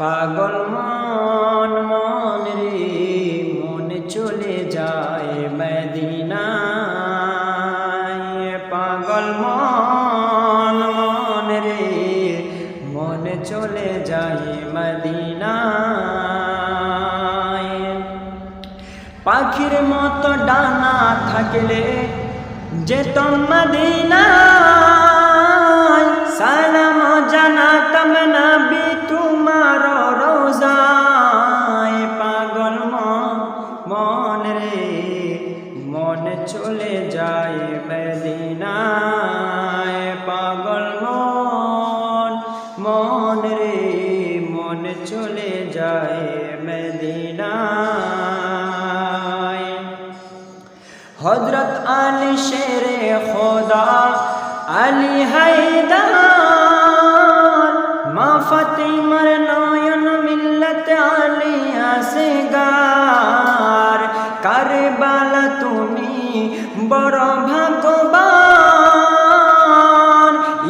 পাগল মন মন রে, মন চলে যায় মদিনায়। পাগল মন মন রে, মন চলে যায় মদিনায়। পাখির মতো ডানা থাকলে যে যেতম মদিনায় চলে যায় মদিনায়। পাগল মন মন রে, মন চলে যায় মদিনায়। হজরত আলী শেরে খোদা, আলী হায়দার। মা ফতিমার নয়ন মিল্লত আলী আসগার কারবালা তুমি বড় ভাগ্যবান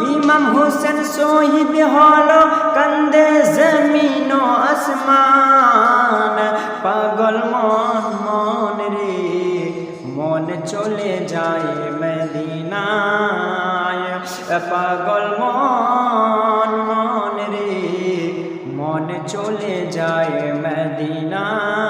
ইমাম হোসেন শহীদ হল কান্দে জমিন ও আসমান পাগল মন মন রে মন চলে যায় মদিনায় পাগল মন মন রে মন চলে যায় মদিনায়